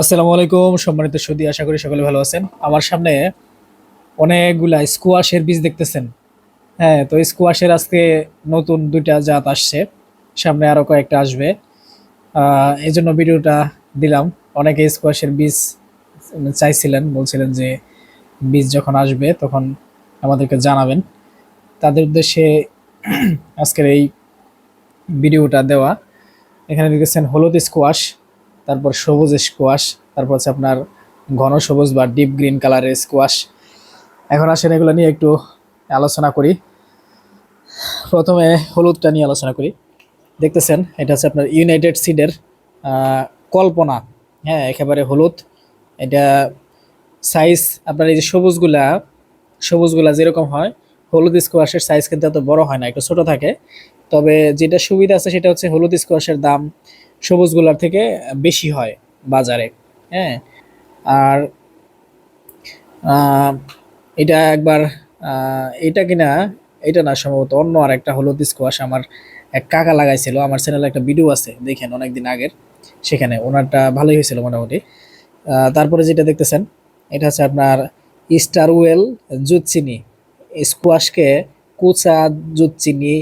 আসসালামু আলাইকুম, সম্মানিত সুদী, আশা করি সকলে ভালো আছেন। আমার সামনে অনেকগুলা স্কোয়াশের বীজ দেখতেছেন। হ্যাঁ তো স্কোয়াশের আজকে নতুন দুইটা জাত আসছে। সামনে আরও কয়েকটা আসবে। এই জন্য ভিডিওটা দিলাম। অনেকে স্কোয়াশের বীজ চাইছিলেন, বলছিলেন যে বীজ যখন আসবে তখন আমাদেরকে জানাবেন। তাদের উদ্দেশ্যে আজকের এই ভিডিওটা দেওয়া। এখানে দেখতেছেন হলুদ স্কোয়াশ। তারপর সবুজ স্কোয়াশ তারপর হচ্ছে আপনার ঘন সবুজ বা ডিপ গ্রিন কালারের স্কোয়াশ এখন আসেন এগুলো নিয়ে একটু আলোচনা করি। প্রথমে হলুদটা নিয়ে আলোচনা করি। দেখতেছেন, এটা হচ্ছে আপনার ইউনাইটেড সিডের কল্পনা। হ্যাঁ একেবারে হলুদ। এটা সাইজ আপনার এই যে সবুজগুলা সবুজগুলা যেরকম হয়, হলুদ স্কোয়াশের সাইজ কিন্তু এত বড় হয় না, একটু ছোট থাকে। তবে যেটা সুবিধা আছে সেটা হচ্ছে হলুদ স্কোয়াশের দাম সবুজগুলার থেকে বেশি হয় বাজারে হ্যাঁ? আর এটা একবার এটা কিনা, এটা না, সম্ভবত অন্য আর একটা হলুদ স্কোয়াশ আমার এক কাকা লাগাইছিল, আমার চ্যানেলে একটা ভিডিও আছে, দেখেন অনেকদিন আগের, সেখানে ওনারটা ভালোই হয়েছিল মোটামুটি। তারপরে যেটা দেখতেছেন, এটা হচ্ছে আপনার স্টারওয়েল জুৎচিনি স্কোয়াশকে কুচা জুৎচিনি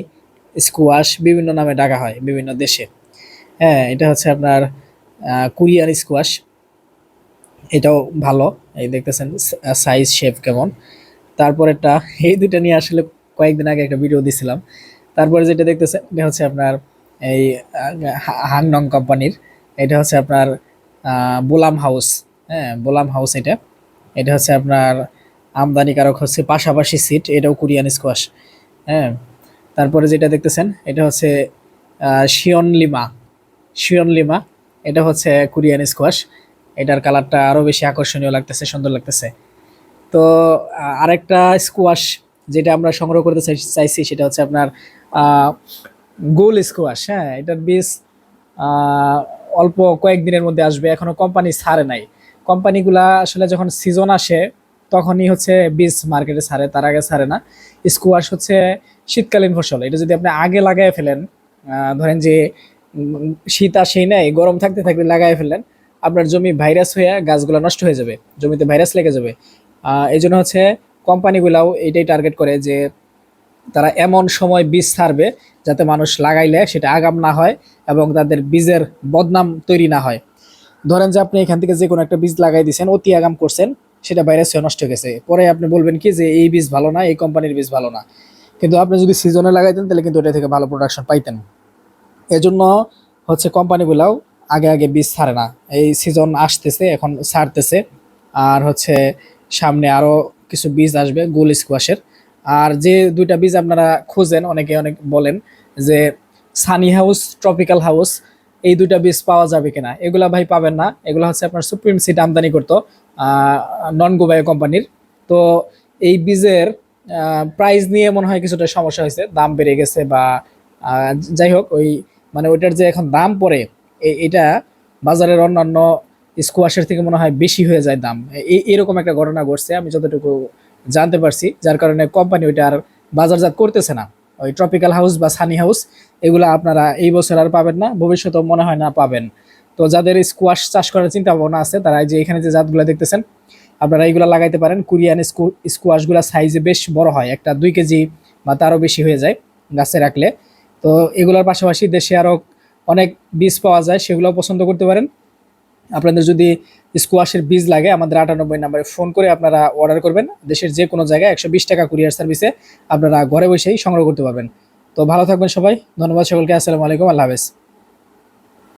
স্কোয়াশ বিভিন্ন নামে ডাকা হয় বিভিন্ন দেশে। হ্যাঁ এটা হচ্ছে আপনার কোরিয়ান স্কোয়াশ এটাও ভালো, এই দেখতেছেন সাইজ শেপ কেমন। তারপরেরটা, এই দুইটা নিয়ে আসলে কয়েকদিন আগে একটা ভিডিও দিছিলাম। তারপরে যেটা দেখতেছেন, এটা হচ্ছে আপনার এই হাংনং কোম্পানির। এটা হচ্ছে আপনার বোলাম হাউস। হ্যাঁ বোলাম হাউস এটা। এটা হচ্ছে আপনার আমদানিকারক হচ্ছে পাশাপাশি সিট এটাও কোরিয়ান স্কোয়াশ হ্যাঁ তারপরে যেটা দেখতেছেন, এটা হচ্ছে শিয়ন লিমা। শিয়ন লিমা, এটা হচ্ছে কোরিয়ান স্কোয়াশ এটার কালারটা আরও বেশি আকর্ষণীয় লাগতেছে, সুন্দর লাগতেছে। তো আরেকটা স্কোয়াশ যেটা আমরা সংগ্রহ করতে চাই- চাইছি, সেটা হচ্ছে আপনার গোল স্কোয়াশ হ্যাঁ এটার বীজ অল্প কয়েকদিনের মধ্যে আসবে, এখনও কোম্পানি ছাড়ে নাই। কোম্পানিগুলা আসলে যখন সিজন আসে, তখনই হচ্ছে বীজ মার্কেটে ছাড়ে, তার আগে ছাড়ে না। স্কোয়াশ হচ্ছে শীতকালীন ফসল, এটা যদি আপনি আগে লাগাই ফেলেন ধরেন যে শীত আসেই নাই, গরম থাকতে থাকতে লাগাই ফেললেন। আপনার জমি ভাইরাস হয়ে গাছগুলো নষ্ট হয়ে যাবে, জমিতে ভাইরাস লেগে যাবে। এই জন্য হচ্ছে কোম্পানিগুলাও এটাই টার্গেট করে যে তারা এমন সময় বীজ ছাড়বে যাতে মানুষ লাগাইলে সেটা আগাম না হয় এবং তাদের বীজের বদনাম তৈরি না হয়। ধরেন যে আপনি এখান থেকে যে কোনো একটা বীজ লাগাই দিয়েছেন অতি আগাম করছেন, সেটা ভাইরাস হয়ে নষ্ট হয়ে গেছে। পরে আপনি বলবেন কি যে এই বীজ ভালো না, এই কোম্পানির বীজ ভালো না। কিন্তু আপনি যদি সিজনে লাগাইতেন, তাহলে কিন্তু এটা থেকে ভালো প্রোডাকশন পাইতেন। এজন্য হচ্ছে কোম্পানিগুলাও আগে আগে বীজ ছাড়ে না। এই সিজন আসতেছে, এখন ছাড়তেছে। আর হচ্ছে সামনে আরও কিছু বীজ আসবে, গোল স্কোয়াশের আর যে দুইটা বীজ আপনারা খুঁজেন, অনেকে অনেক বলেন যে সানি হাউস ট্রপিক্যাল হাউস এই দুইটা বীজ পাওয়া যাবে কিনা? এগুলা ভাই পাবেন না। এগুলো হচ্ছে আপনার সুপ্রিম সিট আমদানি করতো নন গোবাই কোম্পানির। তো এই বীজের প্রাইস নিয়ে মনে হয় কিছুটা সমস্যা হয়েছে, দাম বেড়ে গেছে বা যাই হোক, ওই মানে ওইটার যে এখন দাম পড়ে এটা বাজারের অন্যান্য স্কোয়াশের থেকে মনে হয় বেশি হয়ে যায় দাম। এরকম একটা ঘটনা ঘটছে, আমি যতটুকু জানতে পারছি। যার কারণে কোম্পানি ওইটা আর বাজারজাত করতেছে না। ওই ট্রপিক্যাল হাউস বা সানি হাউস এগুলো আপনারা এই বছর আর পাবেন না, ভবিষ্যতেও মনে হয় না পাবেন। তো যাদের স্কোয়াশ চাষ করার চিন্তা ভাবনা আছে, তারা যে এখানে যে জাতগুলো দেখতেছেন, আপনারা এইগুলো লাগাইতে পারেন। কোরিয়ান স্কোয়াশগুলো সাইজে বেশ বড় হয়, একটা দুই কেজি বা তারও বেশি হয়ে যায় গাছে রাখলে। তো এগুলোর পাশাপাশি দেশে আরও অনেক বীজ পাওয়া যায়, সেগুলোও পছন্দ করতে পারেন। আপনাদের যদি স্কোয়াশের বীজ লাগে, আমাদের আটানব্বই নাম্বারে ফোন করে আপনারা অর্ডার করবেন। দেশের যে কোনো জায়গায় একশো বিশ টাকা কুরিয়ার সার্ভিসে আপনারা ঘরে বসেই সংগ্রহ করতে পারবেন। তো ভালো থাকবেন সবাই, ধন্যবাদ সকলকে, আসসালামু আলাইকুম, আল্লাহ হাফেজ।